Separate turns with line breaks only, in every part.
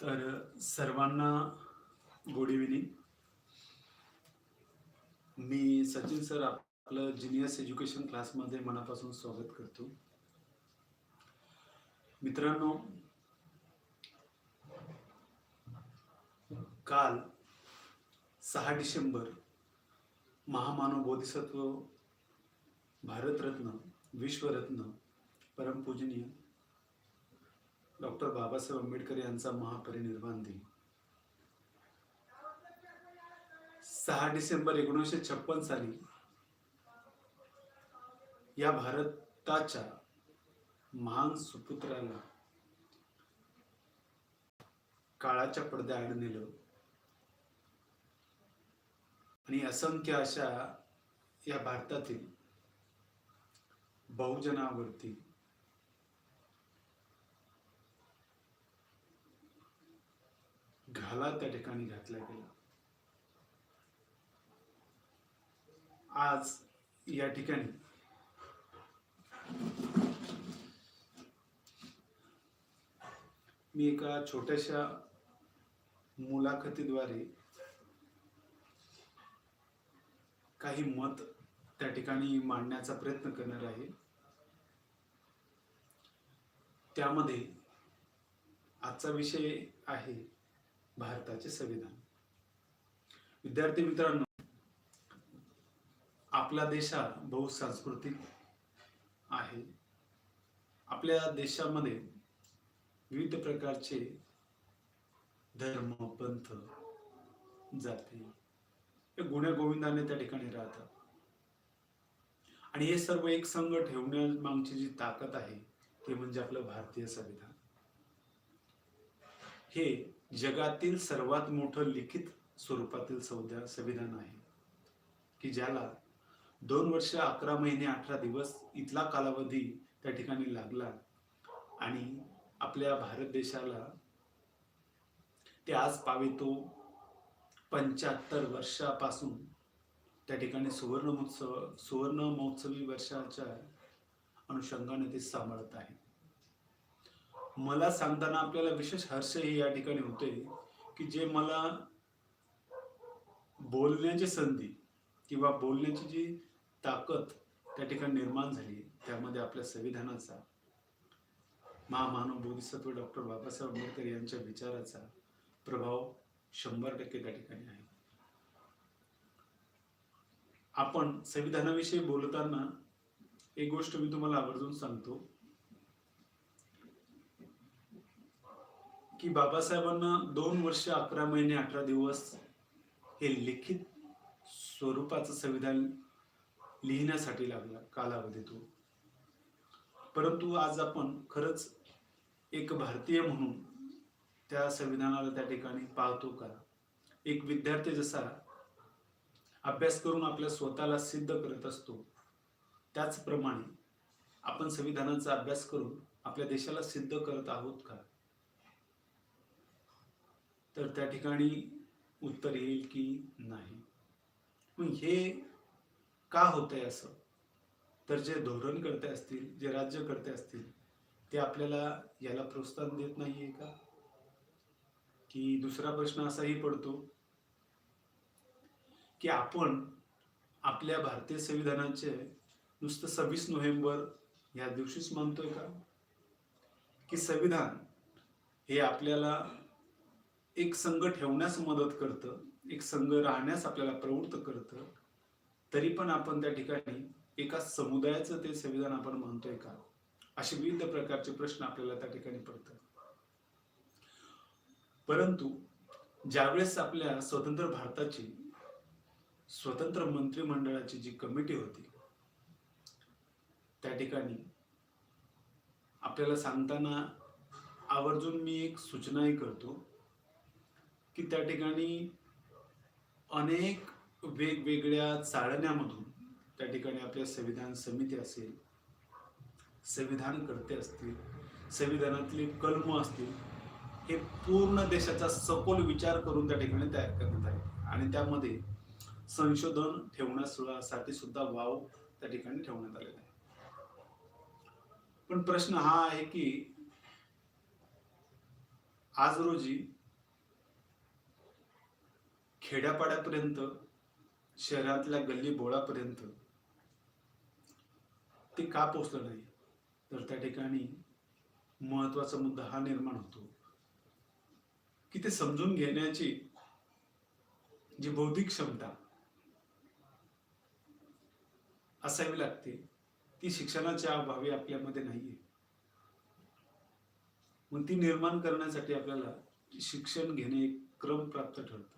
तर सर्वांना good evening मी सचिन सर आपलं जिनियस एज्युकेशन क्लासमध्ये मनापासून स्वागत करतो. मित्रांनो काल सहा डिसेंबर महामानव बोधिसत्व भारतरत्न विश्वरत्न परमपूजनीय डॉक्टर बाबासाहेब आंबेडकर यांचा महापरिनिर्वाण दिन. सहा डिसेंबर एकोणीसशे छप्पन साली या भारताच्या महान सुपुत्राला काळाच्या पडद्याआड नेलं. आणि असंख्य अशा या भारतातील बहुजनावरती घाला त्या ठिकाणी घातला गेला आज या ठिकाणी मी एका छोट्याशा मुलाखतीद्वारे काही मत त्या ठिकाणी मांडण्याचा प्रयत्न करणार आहे. त्यामध्ये आजचा विषय आहे भारताचे संविधान. विद्यार्थी मित्रांनो आपला देश हा बहुसांस्कृतिक आहे. आपल्या देशामध्ये विविध प्रकारचे धर्म पंथ जाती हे गुण्यागोविंदाने त्या ठिकाणी राहतात. आणि हे सर्व एक संघ ठेवण्यामागची जी ताकद आहे ते म्हणजे आपलं भारतीय संविधान. हे जगातील सर्वात मोठं लिखित स्वरूपातील सौद्या संविधान आहे. की ज्याला दोन वर्ष अकरा महिने अठरा दिवस इथला कालावधी त्या ठिकाणी लागला आणि आपल्या भारत देशाला ते आज पावितो पंच्याहत्तर वर्षापासून त्या ठिकाणी सुवर्ण महोत्सव सुवर्ण महोत्सवी वर्षाच्या अनुषंगाने ते सांभाळत आहे मला सांगताना आपल्याला विशेष हर्ष हे या ठिकाणी होते की जे मला बोलण्याची संधी किंवा बोलण्याची जी ताकद त्या ठिकाणी निर्माण झाली त्यामध्ये आपल्या संविधानाचा महामानव बोधिसत्व डॉक्टर बाबासाहेब आंबेडकर यांच्या विचाराचा प्रभाव शंभर टक्के त्या ठिकाणी आहे. आपण संविधानाविषयी बोलताना एक गोष्ट मी तुम्हाला आवर्जून सांगतो. की बाबासाहेबांना दोन वर्ष अकरा महिने अठरा दिवस हे लिखित स्वरूपाचं संविधान लिहिण्यासाठी लागला कालावधी तो परंतु आज आपण खरंच एक भारतीय म्हणून त्या संविधानाला त्या ठिकाणी पाहतो का? एक विद्यार्थी जसा अभ्यास करून आपल्या स्वतःला सिद्ध करत असतो त्याचप्रमाणे आपण संविधानाचा अभ्यास करून आपल्या देशाला सिद्ध करत आहोत का? तर त्या ठिकाणी उत्तर येईल की नाही. मग हे का होतंय असं? तर जे धोरणकर्ते असतील जे राज्यकर्ते असतील ते आपल्याला याला प्रोत्साहन देत नाहीये का? की दुसरा प्रश्न असाही पडतो की आपण आपल्या भारतीय संविधानाचे नुसतं सव्वीस नोव्हेंबर या दिवशीच मानतोय का? की संविधान हे आपल्याला एक संघ ठेवण्यास मदत करतं एक संघ राहण्यास आपल्याला प्रवृत्त करतं तरी पण आपण त्या ठिकाणी एका समुदायाचं ते संविधान आपण म्हणतोय का? असे विविध प्रकारचे प्रश्न आपल्याला त्या ठिकाणी पडतात. परंतु ज्यावेळेस आपल्या स्वतंत्र भारताची स्वतंत्र मंत्रिमंडळाची जी कमिटी होती त्या ठिकाणी आपल्याला सांगताना आवर्जून मी एक सूचनाही करतो की त्या ठिकाणी अनेक वेगवेगळ्या चाळण्यामधून त्या ठिकाणी आपल्या संविधान समिती असेल संविधानकर्ते असतील संविधानातले कलम असतील हे पूर्ण देशाचा सखोल विचार करून त्या ठिकाणी तयार करण्यात आहे आणि त्यामध्ये संशोधन ठेवण्यासाठी सुद्धा वाव त्या ठिकाणी ठेवण्यात आलेला आहे. पण प्रश्न हा आहे की आज रोजी खेड्यापाड्यापर्यंत शहरातल्या गल्ली बोळापर्यंत ते का पोचलं नाही? तर त्या ठिकाणी महत्त्वाचा मुद्दा हा निर्माण होतो. की ते समजून घेण्याची जी बौद्धिक क्षमता असावी लागते ती शिक्षणाच्या अभावी आपल्यामध्ये नाहीये. मग ती निर्माण करण्यासाठी आपल्याला शिक्षण घेणे क्रम प्राप्त ठरतं.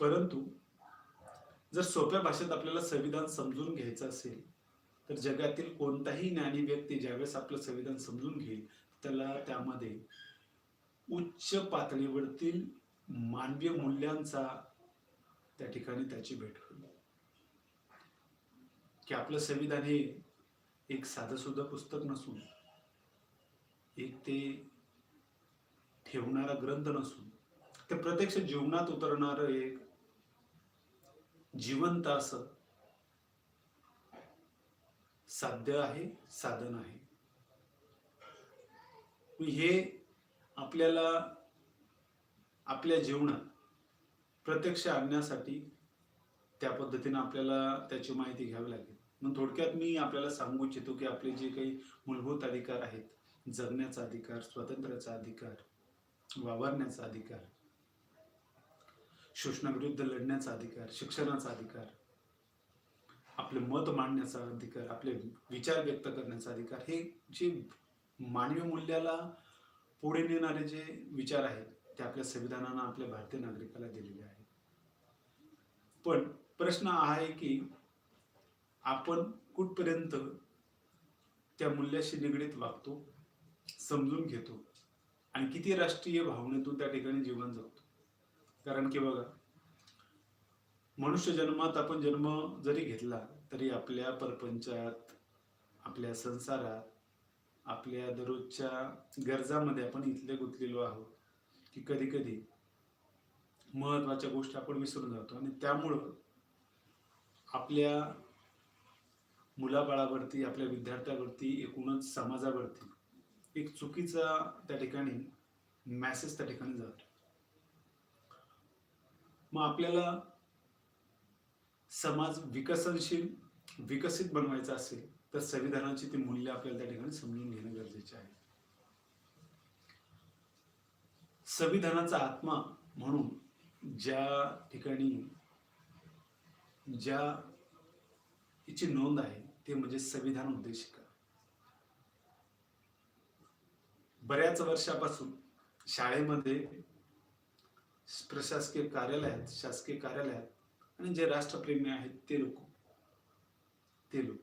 परंतु जर सोप्या भाषेत आपल्याला संविधान समजून घ्यायचं असेल तर जगातील कोणताही ज्ञानी व्यक्ती ज्यावेळेस आपलं संविधान समजून घेईल त्याला त्यामध्ये उच्च पातळीवरतील मानवीय मूल्यांचा त्या ठिकाणी त्याची भेट होईल. की आपलं संविधान हे एक साधं सुद्धा पुस्तक नसून एक ते ठेवणारा ग्रंथ नसून ते प्रत्यक्ष जीवनात उतरणारं एक जिवंत असं. साध्य आहे साधन आहे. हे आपल्याला आपल्या जीवनात प्रत्यक्ष आणण्यासाठी त्या पद्धतीने आपल्याला त्याची माहिती घ्यावी लागेल. मग थोडक्यात मी आपल्याला सांगू इच्छितो की आपले जे काही मूलभूत अधिकार आहेत जगण्याचा अधिकार स्वातंत्र्याचा अधिकार वावरण्याचा अधिकार शोषणाविरुद्ध लढण्याचा अधिकार शिक्षणाचा अधिकार आपले मत मांडण्याचा अधिकार आपले विचार व्यक्त करण्याचा अधिकार हे जे मानवी मूल्याला पुढे नेणारे जे विचार आहेत ते आपल्या संविधानानं आपल्या भारतीय नागरिकाला दिलेले आहेत. पण प्रश्न हा आहे की आपण कुठपर्यंत त्या मूल्याशी निगडीत वागतो समजून घेतो आणि किती राष्ट्रीय भावनेतून त्या ठिकाणी जीवन जगतो? कारण की बघा मनुष्य जन्मात आपण जन्म जरी घेतला तरी आपल्या परपंचात आपल्या संसारात आपल्या दररोजच्या गरजामध्ये आपण इथले गुंतलेलो आहोत. की कधी कधी महत्त्वाच्या गोष्टी आपण विसरून जातो आणि त्यामुळं आपल्या मुलाबाळावरती आपल्या विद्यार्थ्यावरती एकूणच समाजावरती एक चुकीचा त्या ठिकाणी मॅसेज त्या ठिकाणी जातो. मग आपल्याला समाज विकसनशील विकसित बनवायचा असेल तर संविधानाची ती मूल्य आपल्याला त्या ठिकाणी समजून घेणं गरजेचे आहे. संविधानाचा आत्मा म्हणून ज्या ठिकाणी ज्या हिची नोंद आहे ते म्हणजे संविधान उद्देशिका. बऱ्याच वर्षापासून शाळेमध्ये प्रशासकीय कार्यालयात शासकीय कार्यालयात. आणि जे राष्ट्रप्रेमी आहेत ते लोक. ते लोक.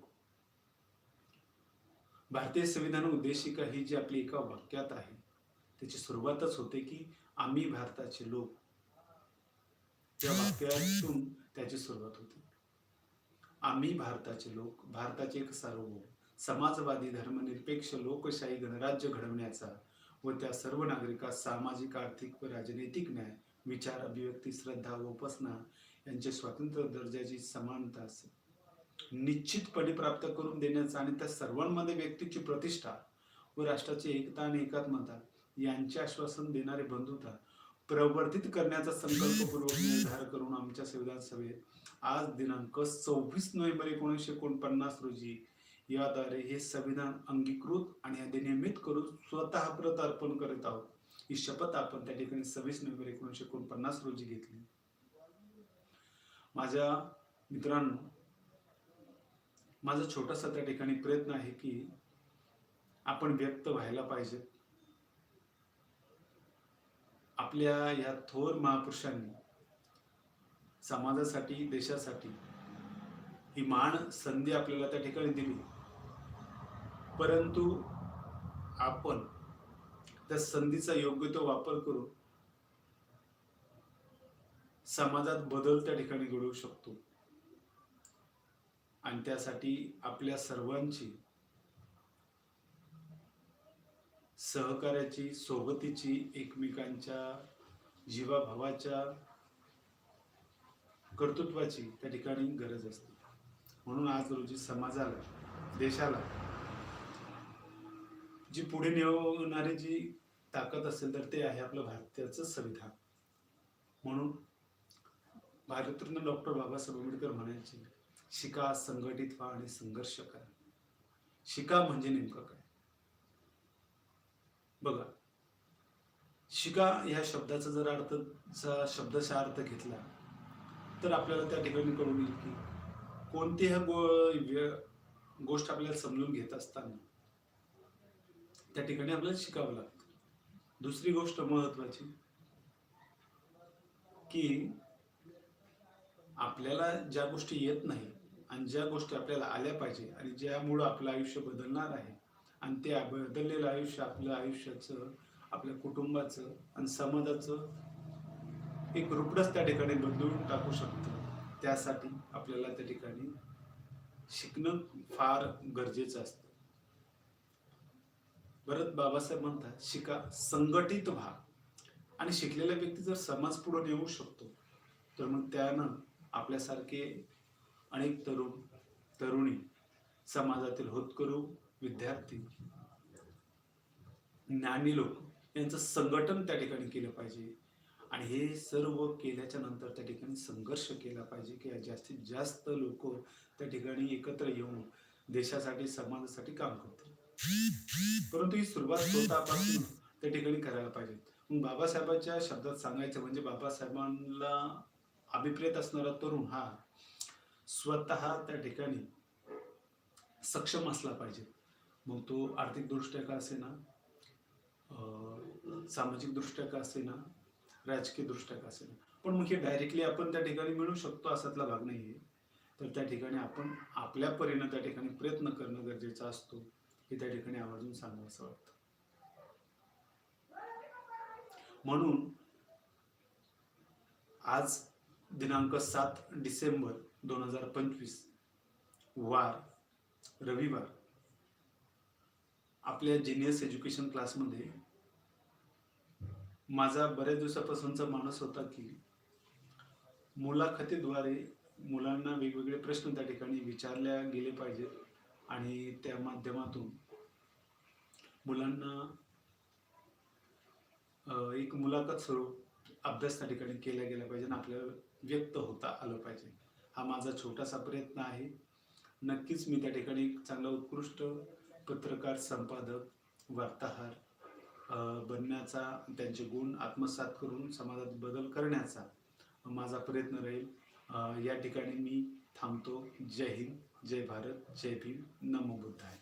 भारतीय संविधान उद्देशिका ही जी आपली एका वाक्यात आहे त्याची सुरुवातच होते की आम्ही भारताचे लोक. त्या वाक्यातून त्याची सुरुवात होते. आम्ही भारताचे लोक भारताचे एक सार्वभौम समाजवादी धर्मनिरपेक्ष लोकशाही गणराज्य घडवण्याचा व त्या सर्व नागरिकात सामाजिक आर्थिक व राजनैतिक न्याय विचार अभिव्यक्ती श्रद्धा व उपासना यांचे स्वातंत्र्य दर्जाची समानता असेल. निश्चितपणे प्राप्त करून देण्याचा आणि त्या सर्वांमध्ये व्यक्तीची प्रतिष्ठा व राष्ट्राची एकता आणि एकात्मता यांचे आश्वासन देणारे बंधुता प्रवर्तित करण्याचा संकल्पपूर्वक निर्धार करून आमच्या संविधान सभेत आज दिनांक सव्वीस नोव्हेंबर एकोणीसशे एकोणपन्नास रोजी याद्वारे हे संविधान अंगीकृत आणि अधिनियमित करून स्वतः प्रत अर्पण करीत आहोत. ही शपथ आपण त्या ठिकाणी सव्वीस नोव्हेंबर एकोणीसशे एकोणपन्नास रोजी घेतली. माझ्या मित्रांनो माझा छोटासा त्या ठिकाणी प्रयत्न आहे की आपण व्यक्त व्हायला पाहिजे. आपल्या या थोर महापुरुषांनी समाजासाठी देशासाठी ही मान संधी आपल्याला त्या ठिकाणी दिली. परंतु आपण त्या संधीचा योग्य तो वापर करून समाजात बदल त्या ठिकाणी घडवू शकतो. आणि त्यासाठी आपल्या सर्वांची सहकार्याची सोबतीची एकमेकांच्या जीवाभावाच्या कर्तृत्वाची त्या ठिकाणी गरज असते. म्हणून आज रोजी समाजाला देशाला जी पुढे नेवणारी जी ताकद असेल तर ते आहे आपलं भारताचं संविधान. म्हणून भारतरत्न डॉक्टर बाबासाहेब आंबेडकर म्हणायचे शिका संघटित व्हा आणि संघर्ष करा. शिका म्हणजे नेमकं काय? बघा शिका ह्या शब्दाचा जर अर्थचा शब्दशः अर्थ घेतला तर आपल्याला त्या ठिकाणी कळून येईल की कोणतीही गो व्य- गोष्ट आपल्याला समजून घेत असताना त्या ठिकाणी आपल्याला शिकावं लागतं. दुसरी गोष्ट महत्वाची की आपल्याला ज्या गोष्टी येत नाही आणि ज्या गोष्टी आपल्याला आल्या पाहिजे आणि ज्यामुळं आपलं आयुष्य बदलणार आहे आणि ते बदललेलं आयुष्य आपलं आयुष्याचं आपल्या कुटुंबाचं आणि समाजाचं एक रूपडच त्या ठिकाणी बदलून टाकू शकतं. त्यासाठी आपल्याला त्या ठिकाणी शिकणं फार गरजेचं असतं. परत बाबासाहेब म्हणतात शिका संघटित व्हा. आणि शिकलेला व्यक्ती जर समाज पुढे नेऊ शकतो तर मग त्यानं आपल्यासारखे अनेक तरुण तरुणी समाजातील होतकरू विद्यार्थी ज्ञानी लोक यांचं संघटन त्या ठिकाणी केलं पाहिजे. आणि हे सर्व केल्याच्यानंतर त्या ठिकाणी संघर्ष केला पाहिजे की जास्तीत जास्त लोक त्या ठिकाणी एकत्र येऊन देशासाठी समाजासाठी काम करतील. परंतु ही सुरुवात स्वतःपासून त्या ठिकाणी करायला पाहिजे. मग बाबासाहेबांच्या शब्दात सांगायचं म्हणजे बाबासाहेबांना अभिप्रेत असणारा तरुण हा स्वतः त्या ठिकाणी सक्षम असला पाहिजे. मग तो आर्थिक दृष्ट्या का असेना? सामाजिक दृष्ट्या का असेना? राजकीय दृष्ट्या का असेना? पण मग हे डायरेक्टली आपण त्या ठिकाणी मिळू शकतो असातला भाग नाही आहे तर त्या ठिकाणी आपण आपल्या परीनं त्या ठिकाणी प्रयत्न करणं गरजेचं असतो. हे त्या ठिकाणी आवर्जून सांगावं असं वाटतं. म्हणून आज दिनांक सात डिसेंबर दोन हजार पंचवीस वार रविवार आपल्या जिनियस एज्युकेशन क्लासमध्ये माझा बऱ्याच दिवसापासूनचा मानस होता की मुलाखतीद्वारे मुलांना वेगवेगळे प्रश्न त्या ठिकाणी विचारल्या गेले पाहिजेत आणि त्या माध्यमातून मुलांना एक मुलाखत स्वरूप अभ्यास त्या ठिकाणी केला गेला पाहिजे आणि आपल्याला व्यक्त होता आलं पाहिजे. हा माझा छोटासा प्रयत्न आहे. नक्कीच मी त्या ठिकाणी एक चांगला उत्कृष्ट पत्रकार संपादक वार्ताहर बनण्याचा त्यांचे गुण आत्मसात करून समाजात बदल करण्याचा माझा प्रयत्न राहील. या ठिकाणी मी थांबतो. जय हिंद जय भारत जय भीम. नमो बुद्धाय.